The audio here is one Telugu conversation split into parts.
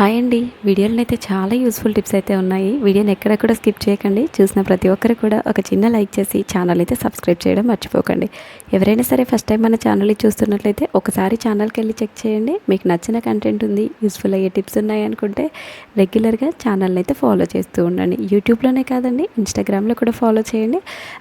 హాయ్ అండి. వీడియోలో అయితే చాలా యూస్ఫుల్ టిప్స్ అయితే ఉన్నాయి. వీడియోని ఎక్కడ కూడా స్కిప్ చేయకండి. చూసిన ప్రతి ఒక్కరు కూడా ఒక చిన్న లైక్ చేసి ఛానల్ అయితే సబ్స్క్రైబ్ చేయడం మర్చిపోకండి. ఎవరైనా సరే ఫస్ట్ టైం మన ఛానల్ చూస్తున్నట్లయితే ఒకసారి ఛానల్కి వెళ్ళి చెక్ చేయండి. మీకు నచ్చిన కంటెంట్ ఉంది యూస్ఫుల్ అయ్యే టిప్స్ ఉన్నాయి అనుకుంటే రెగ్యులర్గా ఛానల్ని అయితే ఫాలో చేస్తూ ఉండండి. యూట్యూబ్లోనే కాదండి ఇన్స్టాగ్రామ్లో కూడా ఫాలో చేయండి.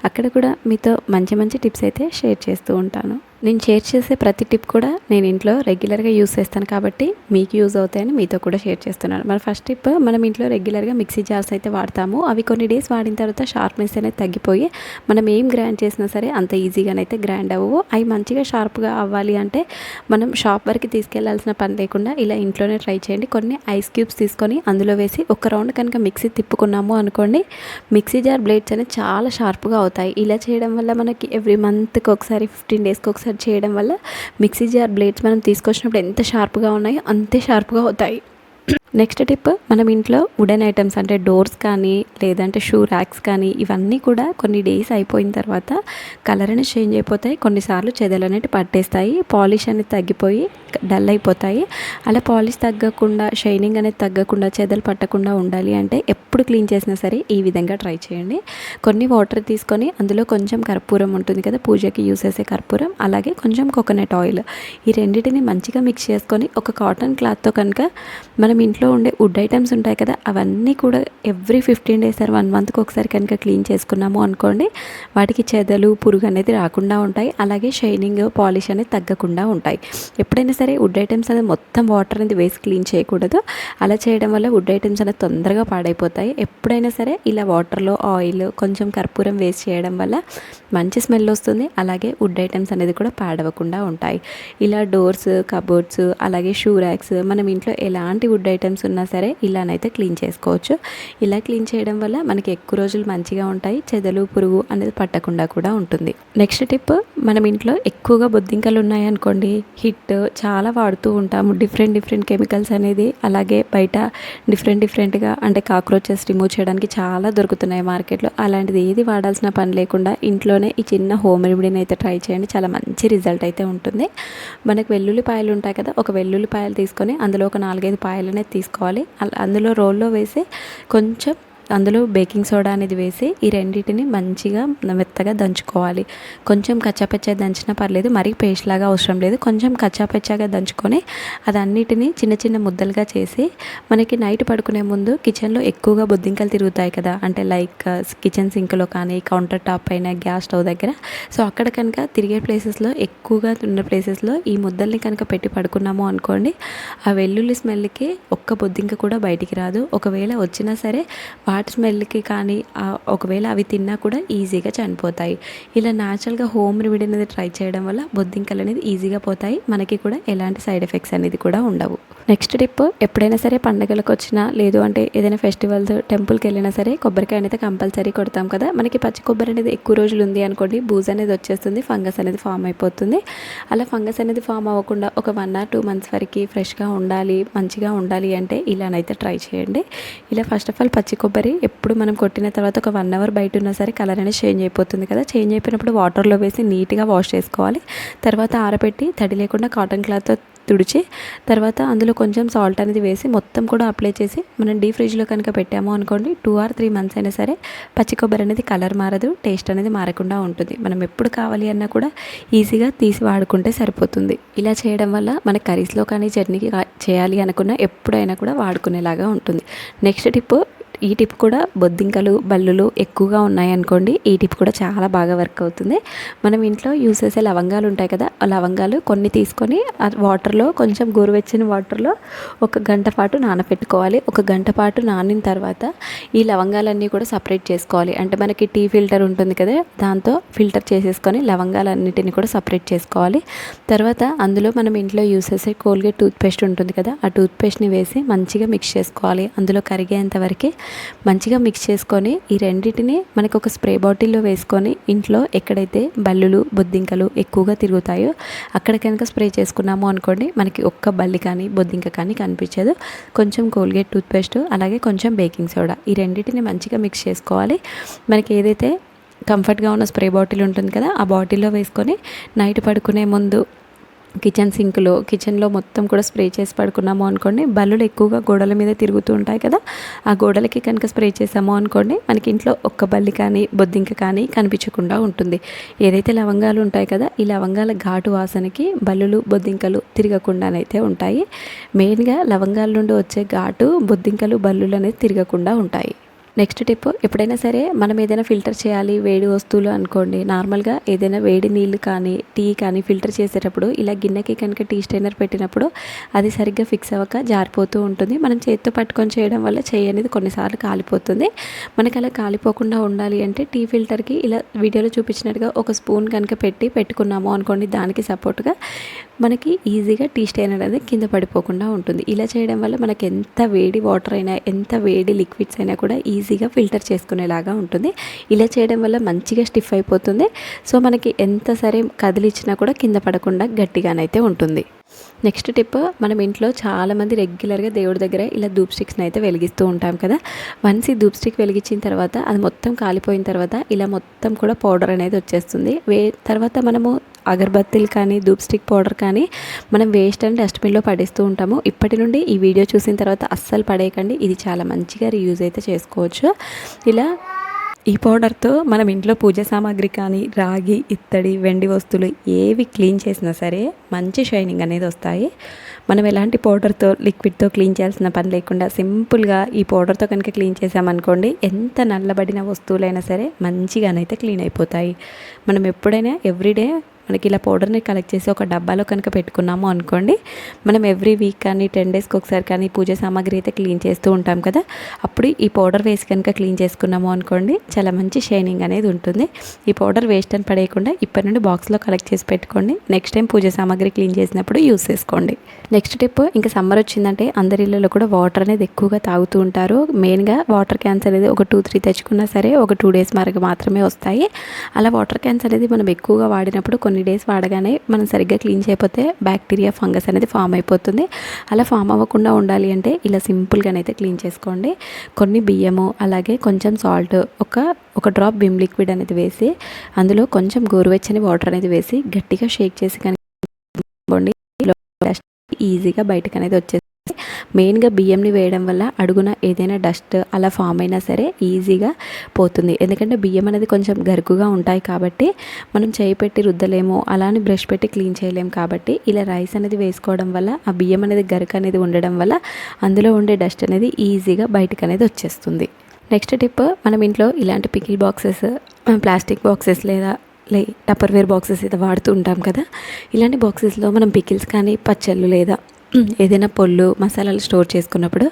అక్కడ కూడా మీతో మంచి మంచి టిప్స్ అయితే షేర్ చేస్తూ ఉంటాను. నేను షేర్ చేసే ప్రతి టిప్ కూడా నేను ఇంట్లో రెగ్యులర్గా యూస్ చేస్తాను కాబట్టి మీకు యూజ్ అవుతాయని మీతో కూడా షేర్ చేస్తున్నాను. మన ఫస్ట్ టిప్ మనం ఇంట్లో రెగ్యులర్గా మిక్సీ జార్స్ అయితే వాడతాము. అవి కొన్ని డేస్ వాడిన తర్వాత షార్ప్నెస్ అనేది తగ్గిపోయి మనం ఏం గ్రైండ్ చేసినా సరే అంత ఈజీగానైతే గ్రైండ్ అవ్వవు. అవి మంచిగా షార్ప్గా అవ్వాలి అంటే మనం షాప్ వరకు తీసుకెళ్ళాల్సిన పని లేకుండా ఇలా ఇంట్లోనే ట్రై చేయండి. కొన్ని ఐస్ క్యూబ్స్ తీసుకొని అందులో వేసి ఒక రౌండ్ కనుక మిక్సీ తిప్పుకున్నాము అనుకోండి మిక్సీ జార్ బ్లేడ్స్ అనేది చాలా షార్ప్గా అవుతాయి. ఇలా చేయడం వల్ల మనకి ఎవ్రీ మంత్కి ఒకసారి ఫిఫ్టీన్ డేస్కి ఒకసారి చేయడం వల్ల మిక్సీ జార్ బ్లేడ్స్ మనం తీసుకొచ్చినప్పుడు ఎంత షార్ప్గా ఉన్నాయో అంతే షార్ప్గా అవుతాయి. నెక్స్ట్ టిప్ మనం ఇంట్లో వుడెన్ ఐటమ్స్ అంటే డోర్స్ కానీ లేదంటే షూ ర్యాక్స్ కానీ ఇవన్నీ కూడా కొన్ని డేస్ అయిపోయిన తర్వాత కలర్ అనేది చేంజ్ అయిపోతాయి. కొన్నిసార్లు చెదలు అనేవి పట్టేస్తాయి. పాలిష్ అనేది తగ్గిపోయి డల్ అయిపోతాయి. అలా పాలిష్ తగ్గకుండా షైనింగ్ అనేది తగ్గకుండా చెదలు పట్టకుండా ఉండాలి అంటే ఎప్పుడు క్లీన్ చేసినా సరే ఈ విధంగా ట్రై చేయండి. కొన్ని వాటర్ తీసుకొని అందులో కొంచెం కర్పూరం ఉంటుంది కదా పూజకి యూస్ చేసే కర్పూరం. అలాగే కొంచెం కోకోనట్ ఆయిల్ ఈ రెండింటిని మంచిగా మిక్స్ చేసుకొని ఒక కాటన్ క్లాత్తో కనుక మనం ఇంట్లో ఇంట్లో ఉండే వుడ్ ఐటమ్స్ ఉంటాయి కదా అవన్నీ కూడా every fifteen days or one మంత్కి ఒకసారి కనుక క్లీన్ చేసుకున్నాము అనుకోండి వాటికి చెదలు పురుగు అనేది రాకుండా ఉంటాయి. అలాగే షైనింగ్ పాలిష్ అనేది తగ్గకుండా ఉంటాయి. ఎప్పుడైనా సరే వుడ్ ఐటమ్స్ అనేది మొత్తం వాటర్ అనేది వేసి క్లీన్ చేయకూడదు. అలా చేయడం వల్ల వుడ్ ఐటమ్స్ అనేది తొందరగా పాడైపోతాయి. ఎప్పుడైనా సరే ఇలా వాటర్లో ఆయిల్ కొంచెం కర్పూరం వేస్ట్ చేయడం వల్ల మంచి స్మెల్ వస్తుంది. అలాగే వుడ్ ఐటమ్స్ అనేది కూడా పాడవకుండా ఉంటాయి. ఇలా డోర్స్ కబోర్డ్స్ అలాగే షూ ర్యాక్స్ మనం ఇంట్లో ఎలాంటి వుడ్ ఐటమ్స్ ఐటమ్స్ ఉన్నా సరే ఇలానైతే క్లీన్ చేసుకోవచ్చు. ఇలా క్లీన్ చేయడం వల్ల మనకి ఎక్కువ రోజులు మంచిగా ఉంటాయి. చెదలు పురుగు అనేది పట్టకుండా కూడా ఉంటుంది. నెక్స్ట్ టిప్ మనం ఇంట్లో ఎక్కువగా బొద్దింకలు ఉన్నాయనుకోండి హిట్ చాలా వాడుతూ ఉంటాము. డిఫరెంట్ డిఫరెంట్ కెమికల్స్ అనేది అలాగే బయట డిఫరెంట్ డిఫరెంట్గా అంటే కాక్రోచెస్ రిమూవ్ చేయడానికి చాలా దొరుకుతున్నాయి మార్కెట్లో. అలాంటిది ఏది వాడాల్సిన పని లేకుండా ఇంట్లోనే ఈ చిన్న హోమ్ రెమెడీని అయితే ట్రై చేయండి. చాలా మంచి రిజల్ట్ అయితే ఉంటుంది. మనకు వెల్లుల్లిపాయలు ఉంటాయి కదా ఒక వెల్లుల్లిపాయలు తీసుకొని అందులో ఒక నాలుగైదు పాయలను అనేది తీసుకోవాలి. అందులో రోల్లో వేసి కొంచెం అందులో బేకింగ్ సోడా అనేది వేసి ఈ రెండింటిని మంచిగా మెత్తగా దంచుకోవాలి. కొంచెం కచ్చాపచ్చా దంచినా పర్లేదు మరీ పేస్ట్ లాగా అవసరం లేదు. కొంచెం కచ్చాపచ్చాగా దంచుకొని అదన్నిటిని చిన్న చిన్న ముద్దలుగా చేసి మనకి నైట్ పడుకునే ముందు కిచెన్లో ఎక్కువగా బొద్దింకలు తిరుగుతాయి కదా. అంటే లైక్ కిచెన్ సింక్లో కానీ కౌంటర్ టాప్ పైన గ్యాస్ స్టవ్ దగ్గర. సో అక్కడ కనుక తిరిగే ప్లేసెస్లో ఎక్కువగా ఉన్న ప్లేసెస్లో ఈ ముద్దల్ని కనుక పెట్టి పడుకున్నాము అనుకోండి ఆ వెల్లుల్లి స్మెల్కి ఒక్క బొద్దింక కూడా బయటికి రాదు. ఒకవేళ వచ్చినా సరే బ్యాడ్ స్మెల్కి కానీ ఒకవేళ అవి తిన్నా కూడా ఈజీగా చనిపోతాయి. ఇలా న్యాచురల్గా హోమ్ రెమెడీ అనేది ట్రై చేయడం వల్ల బొద్దింకలు అనేది ఈజీగా పోతాయి. మనకి కూడా ఎలాంటి సైడ్ ఎఫెక్ట్స్ అనేది కూడా ఉండవు. నెక్స్ట్ టిప్ ఎప్పుడైనా సరే పండగలకు వచ్చినా లేదు అంటే ఏదైనా ఫెస్టివల్స్ టెంపుల్కి వెళ్ళినా సరే కొబ్బరికాయ అనేది కంపల్సరీ కొడతాం కదా. మనకి పచ్చి కొబ్బరి అనేది ఎక్కువ రోజులు ఉంది అనుకోండి బూజ్ అనేది వచ్చేస్తుంది ఫంగస్ అనేది ఫామ్ అయిపోతుంది. అలా ఫంగస్ అనేది ఫామ్ అవ్వకుండా ఒక వన్ ఆర్ టూ మంత్స్ వరకు ఫ్రెష్గా ఉండాలి మంచిగా ఉండాలి అంటే ఇలానైతే ట్రై చేయండి. ఇలా ఫస్ట్ ఆఫ్ ఆల్ పచ్చి కొబ్బరి ఎప్పుడు మనం కొట్టిన తర్వాత ఒక వన్ అవర్ బయట ఉన్నా సరే కలర్ అనేది చేంజ్ అయిపోతుంది కదా. చేంజ్ అయిపోయినప్పుడు వాటర్లో వేసి నీట్గా వాష్ చేసుకోవాలి. తర్వాత ఆరబెట్టి తడి లేకుండా కాటన్ క్లాత్తో తుడిచి తర్వాత అందులో కొంచెం సాల్ట్ అనేది వేసి మొత్తం కూడా అప్లై చేసి మనం డీ ఫ్రిడ్జ్లో కనుక పెట్టాము అనుకోండి టూ ఆర్ త్రీ మంత్స్ అయినా సరే పచ్చి కొబ్బరి అనేది కలర్ మారదు టేస్ట్ అనేది మారకుండా ఉంటుంది. మనం ఎప్పుడు కావాలి అన్నా కూడా ఈజీగా తీసి వాడుకుంటే సరిపోతుంది. ఇలా చేయడం వల్ల మన కర్రీస్లో కానీ చట్నీకి చేయాలి అనుకున్న ఎప్పుడైనా కూడా వాడుకునేలాగా ఉంటుంది. నెక్స్ట్ టిప్ ఈ టిప్ కూడా బొద్దింకలు బల్లులు ఎక్కువగా ఉన్నాయనుకోండి ఈ టిప్ కూడా చాలా బాగా వర్క్ అవుతుంది. మనం ఇంట్లో యూస్ చేసే లవంగాలు ఉంటాయి కదా ఆ లవంగాలు కొన్ని తీసుకొని వాటర్లో కొంచెం గోరువెచ్చని వాటర్లో ఒక గంట పాటు నానబెట్టుకోవాలి ఒక గంట పాటు నానిన తర్వాత ఈ లవంగాలన్నీ కూడా సపరేట్ చేసుకోవాలి. అంటే మనకి టీ ఫిల్టర్ ఉంటుంది కదా దాంతో ఫిల్టర్ చేసేసుకొని లవంగాలన్నిటిని కూడా సపరేట్ చేసుకోవాలి. తర్వాత అందులో మనం ఇంట్లో యూస్ చేసే కోల్గేట్ టూత్పేస్ట్ ఉంటుంది కదా ఆ టూత్పేస్ట్ని వేసి మంచిగా మిక్స్ చేసుకోవాలి. అందులో కరిగేంత వరకు మంచిగా మిక్స్ చేసుకొని ఈ రెండింటిని మనకు ఒక స్ప్రే బాటిల్లో వేసుకొని ఇంట్లో ఎక్కడైతే బల్లులు బొద్దింకలు ఎక్కువగా తిరుగుతాయో అక్కడ కనుక స్ప్రే చేసుకున్నాము అనుకోండి మనకి ఒక్క బల్లి కానీ బొద్దింక కానీ కనిపించదు. కొంచెం కోల్గేట్ టూత్పేస్ట్ అలాగే కొంచెం బేకింగ్ సోడా ఈ రెండింటిని మంచిగా మిక్స్ చేసుకోవాలి. మనకి ఏదైతే కంఫర్ట్గా ఉన్న స్ప్రే బాటిల్ ఉంటుంది కదా ఆ బాటిల్లో వేసుకొని నైట్ పడుకునే ముందు కిచెన్ సింక్లో కిచెన్లో మొత్తం కూడా స్ప్రే చేసి పడుకున్నాము అనుకోండి. బల్లులు ఎక్కువగా గోడల మీద తిరుగుతూ ఉంటాయి కదా ఆ గోడలకి కనుక స్ప్రే చేసాము అనుకోండి మనకి ఇంట్లో ఒక్క బల్లి కానీ బొద్దింక కానీ కనిపించకుండా ఉంటుంది. ఏదైతే లవంగాలు ఉంటాయి కదా ఈ లవంగాల ఘాటు వాసనకి బల్లులు బొద్దింకలు తిరగకుండానైతే ఉంటాయి. మెయిన్గా లవంగాల నుండి వచ్చే ఘాటు బొద్దింకలు బల్లులు అనేది తిరగకుండా ఉంటాయి. నెక్స్ట్ టిప్ ఎప్పుడైనా సరే మనం ఏదైనా ఫిల్టర్ చేయాలి వేడి వస్తువులు అనుకోండి. నార్మల్గా ఏదైనా వేడి నీళ్ళు కానీ టీ కానీ ఫిల్టర్ చేసేటప్పుడు ఇలా గిన్నెకి కనుక టీ స్టైనర్ పెట్టినప్పుడు అది సరిగ్గా ఫిక్స్ అవ్వక జారిపోతూ ఉంటుంది. మనం చేతితో పట్టుకొని చేయడం వల్ల చేయి అనేది కొన్నిసార్లు కాలిపోతుంది. మనకి అలా కాలిపోకుండా ఉండాలి అంటే టీ ఫిల్టర్కి ఇలా వీడియోలో చూపించినట్టుగా ఒక స్పూన్ కనుక పెట్టి పెట్టుకున్నాము అనుకోండి దానికి సపోర్ట్గా మనకి ఈజీగా టీ స్టైన్ అనేది కింద పడిపోకుండా ఉంటుంది. ఇలా చేయడం వల్ల మనకి ఎంత వేడి వాటర్ అయినా ఎంత వేడి లిక్విడ్స్ అయినా కూడా ఈజీగా ఫిల్టర్ చేసుకునేలాగా ఉంటుంది. ఇలా చేయడం వల్ల మంచిగా స్టిఫ్ అయిపోతుంది. సో మనకి ఎంత సరే కదిలిచ్చినా కూడా కింద పడకుండా గట్టిగానైతే ఉంటుంది. నెక్స్ట్ టిప్ మనం ఇంట్లో చాలామంది రెగ్యులర్గా దేవుడి దగ్గర ఇలా ధూప్ స్టిక్స్ని అయితే వెలిగిస్తూ ఉంటాం కదా. వన్స్ ఈ ధూప్ స్టిక్ వెలిగించిన తర్వాత అది మొత్తం కాలిపోయిన తర్వాత ఇలా మొత్తం కూడా పౌడర్ అనేది వచ్చేస్తుంది. వే తర్వాత మనము అగరబత్తీలు కానీ ధూప్ స్టిక్ పౌడర్ కానీ మనం వేస్ట్ అండ్ డస్ట్బిన్లో పడేస్తూ ఉంటాము. ఇప్పటి నుండి ఈ వీడియో చూసిన తర్వాత అస్సలు పడేయకండి. ఇది చాలా మంచిగా రీయూజ్ అయితే చేసుకోవచ్చు. ఇలా ఈ పౌడర్తో మనం ఇంట్లో పూజ సామాగ్రి కానీ రాగి ఇత్తడి వెండి వస్తువులు ఏవి క్లీన్ చేసినా సరే మంచి షైనింగ్ అనేది వస్తాయి. మనం ఎలాంటి పౌడర్తో లిక్విడ్తో క్లీన్ చేయాల్సిన పని లేకుండా సింపుల్గా ఈ పౌడర్తో కనుక క్లీన్ చేసామనుకోండి ఎంత నల్లబడిన వస్తువులైనా సరే మంచిగానైతే క్లీన్ అయిపోతాయి. మనం ఎప్పుడైనా ఎవ్రీడే మనకి ఇలా పౌడర్ని కలెక్ట్ చేసి ఒక డబ్బాలో కనుక పెట్టుకున్నాము అనుకోండి మనం ఎవ్రీ వీక్ కానీ టెన్ డేస్కి ఒకసారి కానీ పూజ సామాగ్రి అయితే క్లీన్ చేస్తూ ఉంటాం కదా. అప్పుడు ఈ పౌడర్ వేసి కనుక క్లీన్ చేసుకున్నాము అనుకోండి చాలా మంచి షైనింగ్ అనేది ఉంటుంది. ఈ పౌడర్ వేస్ట్ అని పడేయకుండా ఇప్పటి నుండి బాక్స్లో కలెక్ట్ చేసి పెట్టుకోండి. నెక్స్ట్ టైం పూజ సామాగ్రి క్లీన్ చేసినప్పుడు యూస్ చేసుకోండి. నెక్స్ట్ టిప్ ఇంకా సమ్మర్ వచ్చిందంటే అందరి ఇళ్ళలో కూడా వాటర్ అనేది ఎక్కువగా తాగుతూ ఉంటారు. మెయిన్గా వాటర్ క్యాన్స్ అనేది ఒక టూ త్రీ తెచ్చుకున్నా సరే ఒక టూ డేస్ వరకు మాత్రమే వస్తాయి. అలా వాటర్ క్యాన్స్ అనేది మనం ఎక్కువగా వాడినప్పుడు కొన్ని డేస్ వాడగానే మనం సరిగ్గా క్లీన్ చేయకపోతే బ్యాక్టీరియా ఫంగస్ అనేది ఫామ్ అయిపోతుంది. అలా ఫామ్ అవ్వకుండా ఉండాలి అంటే ఇలా సింపుల్గానైతే క్లీన్ చేసుకోండి. కొన్ని బియ్యము అలాగే కొంచెం సాల్ట్ ఒక ఒక డ్రాప్ బిమ్ లిక్విడ్ అనేది వేసి అందులో కొంచెం గోరువెచ్చని వాటర్ అనేది వేసి గట్టిగా షేక్ చేసి కానీ ఈజీగా బయటకు అనేది వచ్చేసి మెయిన్గా బియ్యంని వేయడం వల్ల అడుగున ఏదైనా డస్ట్ అలా ఫామ్ అయినా సరే ఈజీగా పోతుంది. ఎందుకంటే బియ్యం అనేది కొంచెం గరుకుగా ఉంటాయి కాబట్టి మనం చేయి పెట్టి రుద్దలేము అలానే బ్రష్ పెట్టి క్లీన్ చేయలేము కాబట్టి ఇలా రైస్ అనేది వేసుకోవడం వల్ల ఆ బియ్యం అనేది గరుక అనేది ఉండడం వల్ల అందులో ఉండే డస్ట్ అనేది ఈజీగా బయటకు అనేది వచ్చేస్తుంది. నెక్స్ట్ టిప్ మనం ఇంట్లో ఇలాంటి పికిల్ బాక్సెస్ ప్లాస్టిక్ బాక్సెస్ లేదా లే టప్పర్వేర్ బాక్సెస్ అయితే వాడుతూ ఉంటాం కదా ఇలాంటి బాక్సెస్లో మనం పికిల్స్ కానీ పచ్చళ్ళు లేదా ఏదైనా పొళ్ళు మసాలాలు స్టోర్ చేసుకున్నప్పుడు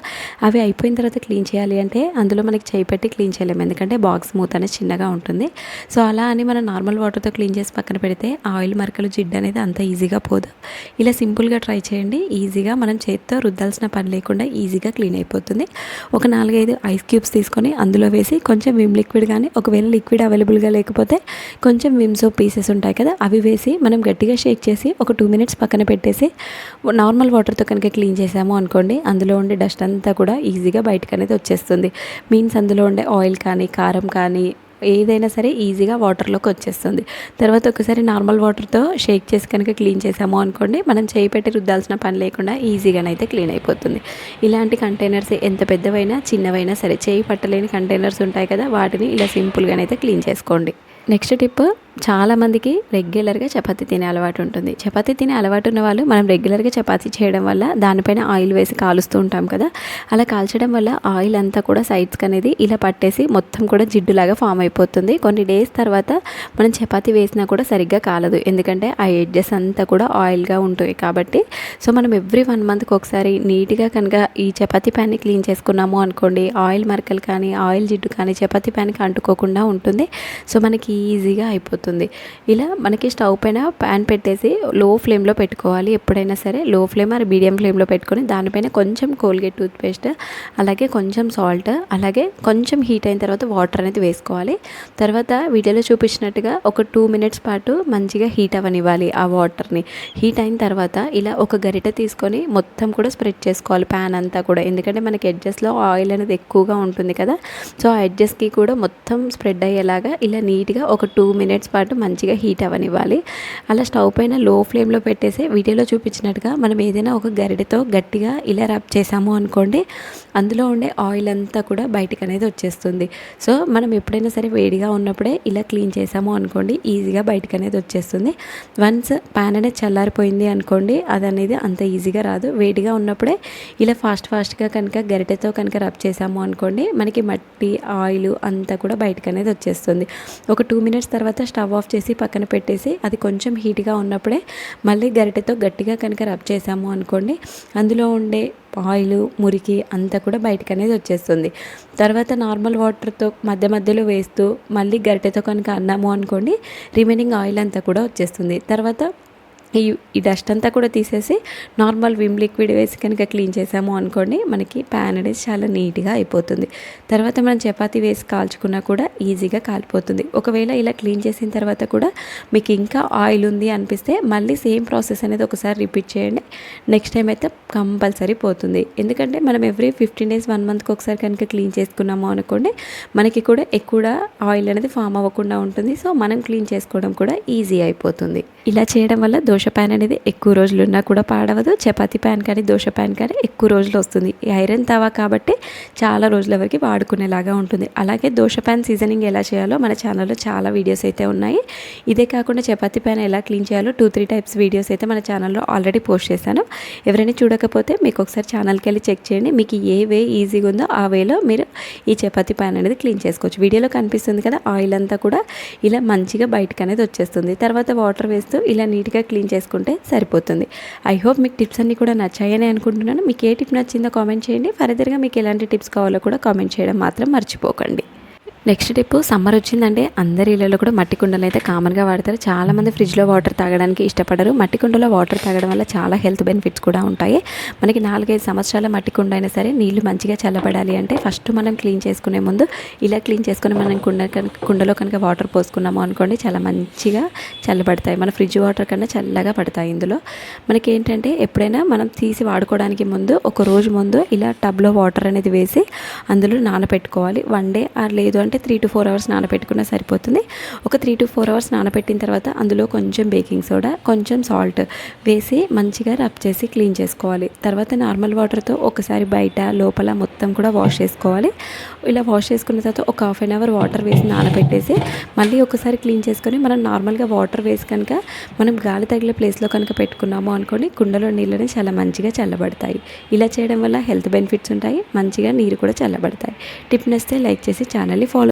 అవి అయిపోయిన తర్వాత క్లీన్ చేయాలి అంటే అందులో మనకి చేయి పెట్టి క్లీన్ చేయలేము. ఎందుకంటే బాక్స్ మూత అనేది చిన్నగా ఉంటుంది. సో అలా అని మనం నార్మల్ వాటర్తో క్లీన్ చేసి పక్కన పెడితే ఆయిల్ మరకలు జిడ్డు అనేది అంత ఈజీగా పోదు. ఇలా సింపుల్గా ట్రై చేయండి. ఈజీగా మనం చేతితో రుద్దాల్సిన పని లేకుండా ఈజీగా క్లీన్ అయిపోతుంది. ఒక నాలుగైదు ఐస్ క్యూబ్స్ తీసుకొని అందులో వేసి కొంచెం విమ్ లిక్విడ్ కానీ ఒకవేళ లిక్విడ్ అవైలబుల్గా లేకపోతే కొంచెం విమ్ సోప్ పీసెస్ ఉంటాయి కదా అవి వేసి మనం గట్టిగా షేక్ చేసి ఒక టూ మినిట్స్ పక్కన పెట్టేసి నార్మల్ వాటర్ వాటర్తో కనుక క్లీన్ చేసాము అనుకోండి అందులో ఉండే డస్ట్ అంతా కూడా ఈజీగా బయటకు అనేది వచ్చేస్తుంది. మీన్స్ అందులో ఉండే ఆయిల్ కానీ కారం కానీ ఏదైనా సరే ఈజీగా వాటర్లోకి వచ్చేస్తుంది. తర్వాత ఒకసారి నార్మల్ వాటర్తో షేక్ చేసి కనుక క్లీన్ చేసాము అనుకోండి మనం చేయి పెట్టి రుద్దాల్సిన పని లేకుండా ఈజీగానైతే క్లీన్ అయిపోతుంది. ఇలాంటి కంటైనర్స్ ఎంత పెద్దవైనా చిన్నవైనా సరే చేయి పట్టలేని కంటైనర్స్ ఉంటాయి కదా వాటిని ఇలా సింపుల్గానైతే క్లీన్ చేసుకోండి. నెక్స్ట్ టిప్ చాలామందికి రెగ్యులర్గా చపాతీ తినే అలవాటు ఉంటుంది. చపాతీ తినే అలవాటు ఉన్న వాళ్ళు మనం రెగ్యులర్గా చపాతీ చేయడం వల్ల దానిపైన ఆయిల్ వేసి కాలుస్తూ ఉంటాం కదా. అలా కాల్చడం వల్ల ఆయిల్ అంతా కూడా సైడ్స్కి అనేది ఇలా పట్టేసి మొత్తం కూడా జిడ్డులాగా ఫామ్ అయిపోతుంది. కొన్ని డేస్ తర్వాత మనం చపాతీ వేసినా కూడా సరిగ్గా కాలదు. ఎందుకంటే ఆ ఎడ్జెస్ అంతా కూడా ఆయిల్గా ఉంటాయి కాబట్టి. సో మనం ఎవ్రీ వన్ మంత్కి ఒకసారి నీట్గా కనుక ఈ చపాతీ ప్యాన్ని క్లీన్ చేసుకున్నాము అనుకోండి ఆయిల్ మరకలు కానీ ఆయిల్ జిడ్డు కానీ చపాతీ ప్యాన్కి అంటుకోకుండా ఉంటుంది. సో మనకి ఈజీగా అయిపోతుంది. ఇలా మనకి స్టవ్ పైన ప్యాన్ పెట్టేసి లో ఫ్లేమ్లో పెట్టుకోవాలి. ఎప్పుడైనా సరే లో ఫ్లేమ్ మరి మీడియం ఫ్లేమ్లో పెట్టుకొని దానిపైన కొంచెం కోల్గేట్ టూత్పేస్ట్ అలాగే కొంచెం సాల్ట్ అలాగే కొంచెం హీట్ అయిన తర్వాత వాటర్ అనేది వేసుకోవాలి. తర్వాత వీడియోలో చూపించినట్టుగా ఒక టూ మినిట్స్ పాటు మంచిగా హీట్ అవనివ్వాలి ఆ వాటర్ని. హీట్ అయిన తర్వాత ఇలా ఒక గరిట తీసుకొని మొత్తం కూడా స్ప్రెడ్ చేసుకోవాలి ప్యాన్ అంతా కూడా. ఎందుకంటే మనకి ఎడ్జెస్లో ఆయిల్ అనేది ఎక్కువగా ఉంటుంది కదా. సో ఆ ఎడ్జెస్కి కూడా మొత్తం స్ప్రెడ్ అయ్యేలాగా ఇలా నీట్గా ఒక టూ మినిట్స్ పాటు మంచిగా హీట్ అవ్వనివ్వాలి. అలా స్టవ్ పైన లో ఫ్లేమ్లో పెట్టేసి వీడియోలో చూపించినట్టుగా మనం ఏదైనా ఒక గరిటెతో గట్టిగా ఇలా రబ్ చేసాము అనుకోండి అందులో ఉండే ఆయిల్ అంతా కూడా బయటకు అనేది వచ్చేస్తుంది. సో మనం ఎప్పుడైనా సరే వేడిగా ఉన్నప్పుడే ఇలా క్లీన్ చేసాము అనుకోండి ఈజీగా బయటకు అనేది వచ్చేస్తుంది. వన్స్ ప్యాన్ అనేది చల్లారిపోయింది అనుకోండి అది అనేది అంత ఈజీగా రాదు. వేడిగా ఉన్నప్పుడే ఇలా ఫాస్ట్ ఫాస్ట్గా కనుక గరిటెతో కనుక రబ్ చేసాము అనుకోండి మనకి మట్టి ఆయిల్ అంతా కూడా బయటకు అనేది వచ్చేస్తుంది. ఒక టూ మినిట్స్ తర్వాత స్టవ్ ఆఫ్ చేసి పక్కన పెట్టేసి అది కొంచెం హీట్గా ఉన్నప్పుడే మళ్ళీ గరిటెతో గట్టిగా కనుక రబ్ చేసాము అనుకోండి అందులో ఉండే ఆయిల్ మురికి అంతా కూడా బయటకు అనేది వచ్చేస్తుంది. తర్వాత నార్మల్ వాటర్తో మధ్య మధ్యలో వేస్తూ మళ్ళీ గరిటెతో కనుక అన్నాము అనుకోండి రిమైనింగ్ ఆయిల్ అంతా కూడా వచ్చేస్తుంది. తర్వాత ఈ ఈ డస్ట్ అంతా కూడా తీసేసి నార్మల్ విమ్ లిక్విడ్ వేసి కనుక క్లీన్ చేసాము అనుకోండి మనకి ప్యాన్ అనేది చాలా నీట్గా అయిపోతుంది. తర్వాత మనం చపాతీ వేసి కాల్చుకున్నా కూడా ఈజీగా కాలిపోతుంది. ఒకవేళ ఇలా క్లీన్ చేసిన తర్వాత కూడా మీకు ఇంకా ఆయిల్ ఉంది అనిపిస్తే మళ్ళీ సేమ్ ప్రాసెస్ అనేది ఒకసారి రిపీట్ చేయండి. నెక్స్ట్ టైం అయితే కంపల్సరీ పోతుంది. ఎందుకంటే మనం ఎవ్రీ ఫిఫ్టీన్ డేస్ వన్ మంత్కి ఒకసారి కనుక క్లీన్ చేసుకున్నాము అనుకోండి మనకి కూడా ఎక్కువ ఆయిల్ అనేది ఫామ్ అవ్వకుండా ఉంటుంది. సో మనం క్లీన్ చేసుకోవడం కూడా ఈజీ అయిపోతుంది. ఇలా చేయడం వల్ల దోశ ప్యాన్ అనేది ఎక్కువ రోజులు ఉన్నా కూడా పాడవదు. చపాతీ ప్యాన్ కానీ దోశ ప్యాన్ కానీ ఎక్కువ రోజులు వస్తుంది. ఈ ఐరన్ తవా కాబట్టి చాలా రోజుల వరకు వాడుకునేలాగా ఉంటుంది. అలాగే దోశ ప్యాన్ సీజనింగ్ ఎలా చేయాలో మన ఛానల్లో చాలా వీడియోస్ అయితే ఉన్నాయి. ఇదే కాకుండా చపాతీ ప్యాన్ ఎలా క్లీన్ చేయాలో టూ త్రీ టైప్స్ వీడియోస్ అయితే మన ఛానల్లో ఆల్రెడీ పోస్ట్ చేశాను. ఎవరైనా చూడకపోతే మీకు ఒకసారి ఛానల్కి వెళ్ళి చెక్ చేయండి. మీకు ఏ వే ఈజీగా ఉందో ఆ వేలో మీరు ఈ చపాతీ ప్యాన్ అనేది క్లీన్ చేసుకోవచ్చు. వీడియోలో కనిపిస్తుంది కదా ఆయిల్ అంతా కూడా ఇలా మంచిగా బయటకు అనేది వచ్చేస్తుంది. తర్వాత వాటర్ వేస్తూ ఇలా నీట్గా క్లీన్ చేసుకుంటే సరిపోతుంది. ఐ హోప్ మీకు టిప్స్ అన్నీ కూడా నచ్చాయని అనుకుంటున్నాను. మీకు ఏ టిప్ నచ్చిందో కామెంట్ చేయండి. ఫర్దర్గా మీకు ఎలాంటి టిప్స్ కావాలో కూడా కామెంట్ చేయడం మాత్రం మర్చిపోకండి. నెక్స్ట్ టిప్ సమ్మర్ వచ్చిందంటే అందరి ఇళ్ళలో కూడా మట్టి కుండలు అయితే కామన్గా వాడతారు. చాలామంది ఫ్రిడ్జ్లో వాటర్ తాగడానికి ఇష్టపడరు. మట్టి కుండలో వాటర్ తాగడం వల్ల చాలా హెల్త్ బెనిఫిట్స్ కూడా ఉంటాయి. మనకి నాలుగైదు సంవత్సరాల మట్టి కుండ అయినా సరే నీళ్ళు మంచిగా చల్లబడాలి అంటే ఫస్ట్ మనం క్లీన్ చేసుకునే ముందు ఇలా క్లీన్ చేసుకుని మనం కుండ కుండలో కనుక వాటర్ పోసుకున్నాము అనుకోండి చాలా మంచిగా చల్లబడతాయి. మన ఫ్రిడ్జ్ వాటర్ కన్నా చల్లగా పడతాయి ఇందులో. మనకి ఏంటంటే ఎప్పుడైనా మనం తీసి వాడుకోవడానికి ముందు ఒక రోజు ముందు ఇలా టబ్లో వాటర్ అనేది వేసి అందులో నానబెట్టుకోవాలి వన్ డే లేదు అంటే త్రీ టు ఫోర్ అవర్స్ నానబెట్టుకున్నా సరిపోతుంది. ఒక త్రీ టు ఫోర్ అవర్స్ నానబెట్టిన తర్వాత అందులో కొంచెం బేకింగ్ సోడా కొంచెం సాల్ట్ వేసి మంచిగా రబ్ చేసి క్లీన్ చేసుకోవాలి. తర్వాత నార్మల్ వాటర్తో ఒకసారి బయట లోపల మొత్తం కూడా వాష్ చేసుకోవాలి. ఇలా వాష్ చేసుకున్న తర్వాత ఒక హాఫ్ అన్ అవర్ వాటర్ వేసి నానబెట్టేసి మళ్ళీ ఒకసారి క్లీన్ చేసుకొని మనం నార్మల్గా వాటర్ వేసి కనుక మనం గాలి తగిలే ప్లేస్లో కనుక పెట్టుకున్నాము అనుకోండి కుండలో నీళ్ళని చాలా మంచిగా చల్లబడతాయి. ఇలా చేయడం వల్ల హెల్త్ బెనిఫిట్స్ ఉంటాయి మంచిగా నీరు కూడా చల్లబడతాయి. టిప్ నస్తే లైక్ చేసి ఛానల్ని ఫాలో